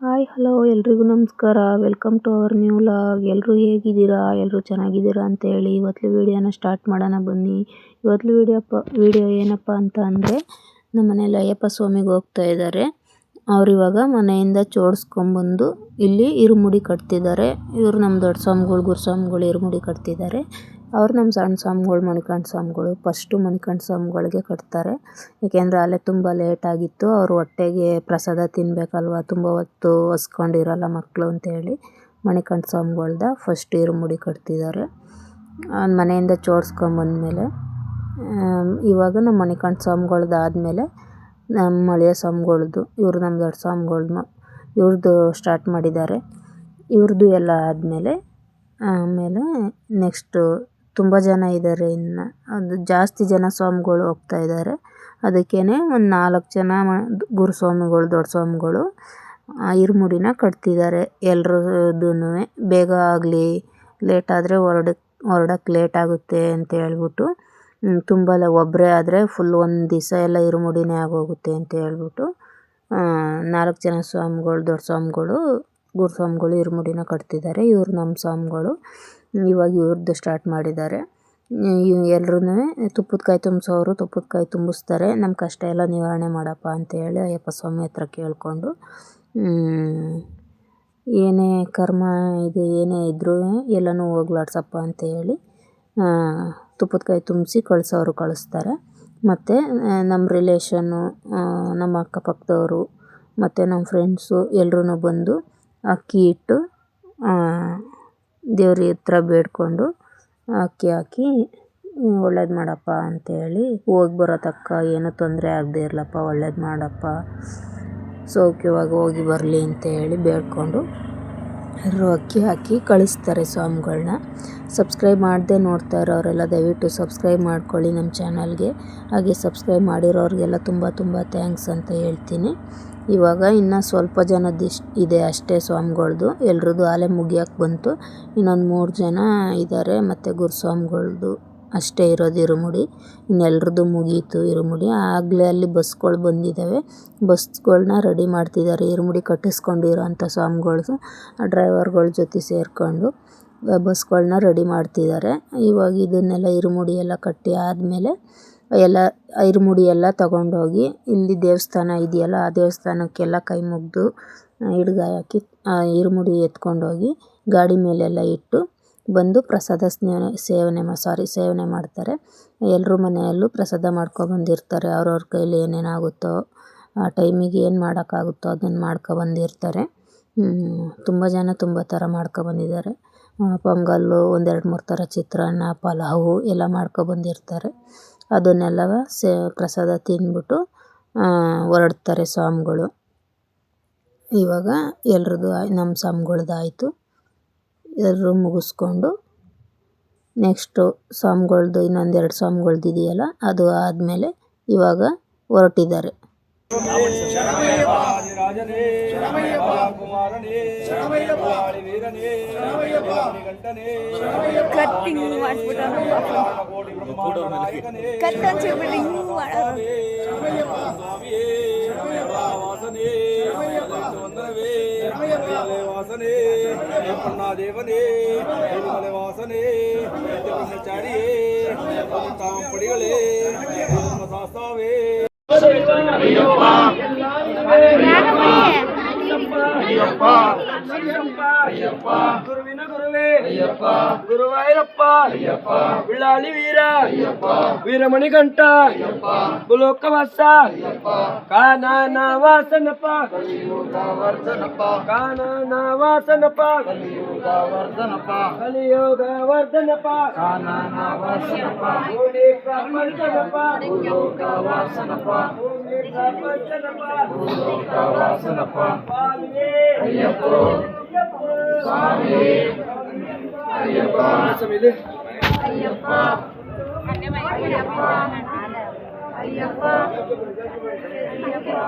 Hi, hello, ಎಲ್ರಿಗೂ ನಮಸ್ಕಾರ. Welcome to our new log ಎಲ್ಲರೂ ಹೇಗಿದ್ದೀರಾ? ಎಲ್ಲರೂ ಚೆನ್ನಾಗಿದ್ದೀರಾ ಅಂತ ಹೇಳಿ ಇವತ್ತು ವೀಡಿಯೋನ ಸ್ಟಾರ್ಟ್ ಮಾಡೋಣ ಬನ್ನಿ. ಇವತ್ತು ವಿಡಿಯೋಪ್ಪ ವಿಡಿಯೋ ಏನಪ್ಪ ಅಂತ ಅಂದರೆ ನಮ್ಮ ಮನೇಲಿ ಅಯ್ಯಪ್ಪ ಸ್ವಾಮಿಗೆ ಹೋಗ್ತಾ ಇದ್ದಾರೆ ಅವ್ರು ಇವಾಗ ಮನೆಯಿಂದ ಚೋಡಿಸ್ಕೊಂಬಂದು ಇಲ್ಲಿ ಇರುಮುಡಿ ಕಟ್ತಿದ್ದಾರೆ. ಇವರು ನಮ್ಮ ದೊಡ್ಡ ಸ್ವಾಮಿಗಳು ಗುರು ಸ್ವಾಮಿಗಳು ಇರುಮುಡಿ ಕಟ್ತಿದ್ದಾರೆ. ಅವ್ರು ನಮ್ಮ ಸಣ್ಣ ಸ್ವಾಮಿಗಳು, ಮಣಿಕಂಠ ಸ್ವಾಮಿಗಳು ಫಸ್ಟು ಮಣಿಕಂಠ ಸ್ವಾಮಿಗಳಿಗೆ ಕಟ್ತಾರೆ. ಏಕೆಂದರೆ ಅಲ್ಲೇ ತುಂಬ ಲೇಟಾಗಿತ್ತು ಅವರು ಹೊಟ್ಟೆಗೆ ಪ್ರಸಾದ ತಿನ್ನಬೇಕಲ್ವ ತುಂಬ ಹೊತ್ತು ಹೊಸ್ಕೊಂಡಿರಲ್ಲ ಮಕ್ಕಳು ಅಂತೇಳಿ ಮಣಿಕಂಠ ಸ್ವಾಮಿಗಳ್ದ ಫಸ್ಟ್ ಇರುಮುಡಿ ಕಟ್ತಿದ್ದಾರೆ. ಮನೆಯಿಂದ ಜೋಡಿಸ್ಕೊಂಬಂದ್ಮೇಲೆ ಇವಾಗ ನಮ್ಮ ಮಣಿಕಂಠ ಸ್ವಾಮಿಗಳ್ದು ಆದಮೇಲೆ ನಮ್ಮ ಮಳೆಯ ಸ್ವಾಮಿಗಳ್ದು, ಇವರು ನಮ್ಮ ದೊಡ್ಡ ಸ್ವಾಮಿಗಳ್ದು ಇವ್ರದ್ದು ಸ್ಟಾರ್ಟ್ ಮಾಡಿದ್ದಾರೆ. ಇವ್ರದ್ದು ಎಲ್ಲ ಆದಮೇಲೆ, ಆಮೇಲೆ ನೆಕ್ಸ್ಟು ತುಂಬ ಜನ ಇದ್ದಾರೆ ಇನ್ನ. ಅದು ಜಾಸ್ತಿ ಜನ ಸ್ವಾಮಿಗಳು ಹೋಗ್ತಾ ಇದ್ದಾರೆ ಅದಕ್ಕೇನೆ ಒಂದು ನಾಲ್ಕು ಜನ ಗುರು ಸ್ವಾಮಿಗಳು, ದೊಡ್ಡ ಸ್ವಾಮಿಗಳು ಇರುಮುಡಿನ ಕಟ್ತಿದ್ದಾರೆ ಎಲ್ರದ್ದೂ ಬೇಗ ಆಗಲಿ ಲೇಟಾದರೆ ಹೊರಡ ಹೊರಡಕ್ ಲೇಟ್ ಆಗುತ್ತೆ ಅಂತ ಹೇಳ್ಬಿಟ್ಟು ತುಂಬ ಒಬ್ಬರೇ ಆದರೆ ಫುಲ್ ಒಂದು ದಿವಸ ಎಲ್ಲ ಇರುಮುಡಿನೇ ಆಗೋಗುತ್ತೆ ಅಂತ ಹೇಳ್ಬಿಟ್ಟು ನಾಲ್ಕು ಜನ ಸ್ವಾಮಿಗಳು, ದೊಡ್ಡ ಸ್ವಾಮಿಗಳು, ಗುರು ಸ್ವಾಮಿಗಳು ಇರುಮುಡಿನ ಕಟ್ತಿದ್ದಾರೆ ಇವ್ರು ನಮ್ಮ ಸ್ವಾಮಿಗಳು. ಇವಾಗ ಇವ್ರದ್ದು ಸ್ಟಾರ್ಟ್ ಮಾಡಿದ್ದಾರೆ. ಎಲ್ರೂ ತುಪ್ಪದ ಕಾಯಿ ತುಂಬಿಸೋರು, ತುಪ್ಪದ ಕಾಯಿ ತುಂಬಿಸ್ತಾರೆ. ನಮ್ಮ ಕಷ್ಟ ಎಲ್ಲ ನಿವಾರಣೆ ಮಾಡಪ್ಪ ಅಂತೇಳಿ ಅಯ್ಯಪ್ಪ ಸ್ವಾಮಿ ಹತ್ರ ಕೇಳಿಕೊಂಡು ಏನೇ ಕರ್ಮ ಇದು ಏನೇ ಇದ್ರೂ ಎಲ್ಲನೂ ಹೋಗ್ಲಾಡ್ಸಪ್ಪ ಅಂತ ಹೇಳಿ ತುಪ್ಪದ ಕಾಯಿ ತುಂಬಿಸಿ ಕಳಿಸೋರು ಕಳಿಸ್ತಾರೆ. ಮತ್ತು ನಮ್ಮ ರಿಲೇಷನ್ನು ನಮ್ಮ ಅಕ್ಕಪಕ್ಕದವರು, ಮತ್ತು ನಮ್ಮ ಫ್ರೆಂಡ್ಸು ಎಲ್ಲರೂ ಬಂದು ಅಕ್ಕಿ ಇಟ್ಟು ದೇವ್ರ ಹತ್ರ ಬೇಡಿಕೊಂಡು ಅಕ್ಕಿ ಹಾಕಿ ಒಳ್ಳೇದು ಮಾಡಪ್ಪ ಅಂತೇಳಿ ಹೋಗಿ ಬರೋ ತಕ್ಕ ಏನೂ ತೊಂದರೆ ಆಗದೇ ಇರಲಪ್ಪ, ಒಳ್ಳೇದು ಮಾಡಪ್ಪ, ಸೌಖ್ಯವಾಗಿ ಹೋಗಿ ಬರಲಿ ಅಂತೇಳಿ ಬೇಡಿಕೊಂಡು ಎಲ್ಲರೂ ಅಕ್ಕಿ ಹಾಕಿ ಕಳಿಸ್ತಾರೆ ಸ್ವಾಮಿಗಳನ್ನ ಸಬ್ಸ್ಕ್ರೈಬ್ ಮಾಡದೆ ನೋಡ್ತಾ ಇರೋರೆಲ್ಲ ದಯವಿಟ್ಟು ಸಬ್ಸ್ಕ್ರೈಬ್ ಮಾಡ್ಕೊಳ್ಳಿ ನಮ್ಮ ಚಾನಲ್ಗೆ. ಹಾಗೆ ಸಬ್ಸ್ಕ್ರೈಬ್ ಮಾಡಿರೋರಿಗೆಲ್ಲ ತುಂಬ ತುಂಬ ಥ್ಯಾಂಕ್ಸ್ ಅಂತ ಹೇಳ್ತೀನಿ. ಇವಾಗ ಇನ್ನು ಸ್ವಲ್ಪ ಜನದಿಷ್ಟು ಇದೆ ಅಷ್ಟೇ ಸ್ವಾಮಿಗಳ್ದು. ಎಲ್ರದ್ದು ಆಲೆ ಮುಗಿಯೋಕೆ ಬಂತು. ಇನ್ನೊಂದು ಮೂರು ಜನ ಇದ್ದಾರೆ ಮತ್ತು ಗುರು ಸ್ವಾಮಿಗಳ್ದು ಅಷ್ಟೇ ಇರೋದು ಇರುಮುಡಿ. ಇನ್ನೆಲ್ರದ್ದು ಮುಗೀತು ಇರುಮುಡಿ. ಆಗಲೇ ಅಲ್ಲಿ ಬಸ್ಗಳು ಬಂದಿದ್ದಾವೆ ಬಸ್ಗಳನ್ನ ರೆಡಿ ಮಾಡ್ತಿದ್ದಾರೆ. ಇರುಮುಡಿ ಕಟ್ಟಿಸ್ಕೊಂಡಿರೋಂಥ ಸ್ವಾಮಿಗಳು ಸ್ವಾಮಿಗಳು ಡ್ರೈವರ್ಗಳ ಜೊತೆ ಸೇರಿಕೊಂಡು ಬಸ್ಗಳನ್ನ ರೆಡಿ ಮಾಡ್ತಿದ್ದಾರೆ. ಇವಾಗ ಇದನ್ನೆಲ್ಲ ಇರುಮುಡಿ ಎಲ್ಲ ಕಟ್ಟಿ ಆದಮೇಲೆ ಎಲ್ಲ, ಇರುಮುಡಿ ಎಲ್ಲ ತಗೊಂಡೋಗಿ, ಇಲ್ಲಿ ದೇವಸ್ಥಾನ ಇದೆಯಲ್ಲ, ಆ ದೇವಸ್ಥಾನಕ್ಕೆಲ್ಲ ಕೈ ಮುಗಿದು ಹಿಡ್ಗಾಯಾಕಿ ಇರುಮುಡಿ ಎತ್ಕೊಂಡೋಗಿ, ಗಾಡಿ ಮೇಲೆಲ್ಲ ಇಟ್ಟು ಬಂದು ಪ್ರಸಾದ ಸೇವನೆ ಮಾ ಸಾರಿ ಸೇವನೆ ಮಾಡ್ತಾರೆ. ಎಲ್ಲರೂ ಮನೆಯಲ್ಲೂ ಪ್ರಸಾದ ಮಾಡ್ಕೊಬಂದಿರ್ತಾರೆ. ಅವ್ರವ್ರ ಕೈಲಿ ಏನೇನಾಗುತ್ತೋ, ಆ ಟೈಮಿಗೆ ಏನು ಮಾಡೋಕ್ಕಾಗುತ್ತೋ ಅದನ್ನು ಮಾಡ್ಕೊಬಂದಿರ್ತಾರೆ. ತುಂಬ ಜನ ತುಂಬ ಥರ ಮಾಡ್ಕೊಬಂದಿದ್ದಾರೆ. ಪೊಂಗಲ್ಲು, ಒಂದೆರಡು ಮೂರು ಥರ ಚಿತ್ರಾನ್ನ, ಪಲಾವು ಎಲ್ಲ ಮಾಡ್ಕೊಬಂದಿರ್ತಾರೆ. ಅದನ್ನೆಲ್ಲ ಸೇ, ಪ್ರಸಾದ ತಿಂದ್ಬಿಟ್ಟು ಹೊರಡ್ತಾರೆ ಸ್ವಾಮಿಗಳು. ಇವಾಗ ಎಲ್ರದ್ದು ನಮ್ಮ ಸ್ವಾಮಿಗಳ್ದು ಆಯಿತು ಎಲ್ಲರೂ ಮುಗಿಸ್ಕೊಂಡು ನೆಕ್ಸ್ಟು ಸ್ವಾಮಿಗಳ್ದು ಇನ್ನೊಂದೆರಡು ಸಾಮ್ಗಳ್ದು ಇದೆಯಲ್ಲ ಅದು ಆದಮೇಲೆ ಇವಾಗ ಹೊರಟಿದ್ದಾರೆ. வாசனே வந்தனவே வாசனே. பண்ணா தேவனே. மலை வாசனே. பிரம்மச்சாரியே தாம் படிகளே சாஸ்தாவே గురువాయిరప్ప విళ్ళాలి వీర వీరమణి గంట పులోక వస కానా వాసనప కానా వాసనప కలియోగ వర్ధనప కానా వాసనప బ్రహ్మర్ధనప వాసనప వాసనప స్వామి சமையல் ஐயப்பா ஐயப்பா ஐயப்பா ஐயப்பா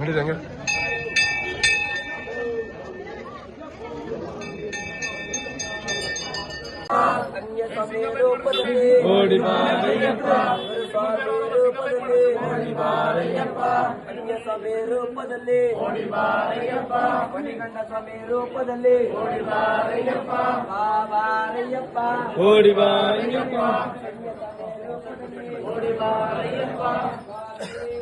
ಲೋಕ ವಾಸನಪ್ಪ ಓಣಿ ಪ್ರಪಂಚನಪ್ಪ ಲೋಕ ವಾಸನಪ್ಪ ಸ್ವಾಮಿಯೇ ಅಯ್ಯಪ್ಪ ಸ್ವಾಮಿ ಅಯ್ಯಪ್ಪ ಸಮೀಲೆ ನಡೀದಂಗೆ ಅನ್ಯ ಸಮಯ ರೂಪದಲ್ಲಿ ಓಡಿ ಬಾರಯ್ಯಪ್ಪ ಸ್ವಾಮಿ ರೂಪದಲ್ಲಿ ಓಡಿ ಬಾರಯ್ಯಪ್ಪ ಅನ್ಯ ಸಮಯ ರೂಪದಲ್ಲಿ ಓಡಿ ಬಾರಯ್ಯಪ್ಪ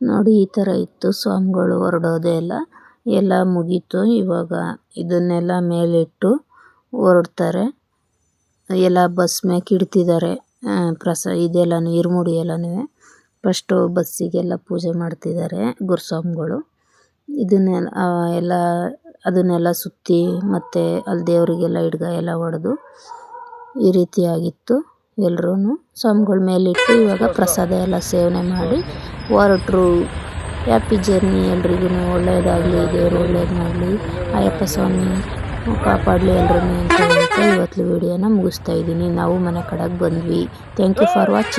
ನೋಡಿ, ಈ ಥರ ಇತ್ತು. ಸ್ವಾಮಿಗಳು ಹೊರಡೋದೆ ಎಲ್ಲ ಎಲ್ಲ ಮುಗೀತು. ಇವಾಗ ಇದನ್ನೆಲ್ಲ ಮೇಲಿಟ್ಟು ಹೊರಡ್ತಾರೆ. ಎಲ್ಲ ಬಸ್ ಮ್ಯಾಕ್ ಇಡ್ತಿದ್ದಾರೆ ಪ್ರಸ, ಇದೆಲ್ಲನೂ, ಇರುಮುಡಿ ಎಲ್ಲನೂ. ಫಸ್ಟು ಬಸ್ಸಿಗೆಲ್ಲ ಪೂಜೆ ಮಾಡ್ತಿದ್ದಾರೆ ಗುರುಸ್ವಾಮಿಗಳು. ಇದನ್ನೆಲ್ಲ ಎಲ್ಲ, ಅದನ್ನೆಲ್ಲ ಸುತ್ತಿ ಮತ್ತು ಅಲ್ಲಿ ದೇವರಿಗೆಲ್ಲ ಹಿಡ್ಗ ಎಲ್ಲ ಹೊಡೆದು ಈ ರೀತಿಯಾಗಿತ್ತು ಎಲ್ಲರೂ ಸ್ವಾಮಿಗಳ ಮೇಲಿಟ್ಟು ಇವಾಗ ಪ್ರಸಾದ ಎಲ್ಲ ಸೇವನೆ ಮಾಡಿ ಹೊರಟ್ರು. ಹ್ಯಾಪಿ ಜರ್ನಿ ಎಲ್ರಿಗೂ. ಒಳ್ಳೆಯದಾಗಲಿ ದೇವರು ಒಳ್ಳೇದು ಮಾಡಲಿ ಅಯ್ಯಪ್ಪ ಸ್ವಾಮಿ, ಕಾಪಾಡಲಿ ಎಲ್ರೂ ಅಂತ ಹೇಳ್ತಾ ಇವತ್ತು ವಿಡಿಯೋನ ಮುಗಿಸ್ತಾ ಇದ್ದೀನಿ. ನಾವು ಮನೆ ಕಡೆಗೆ ಬಂದ್ವಿ. Thank you for watching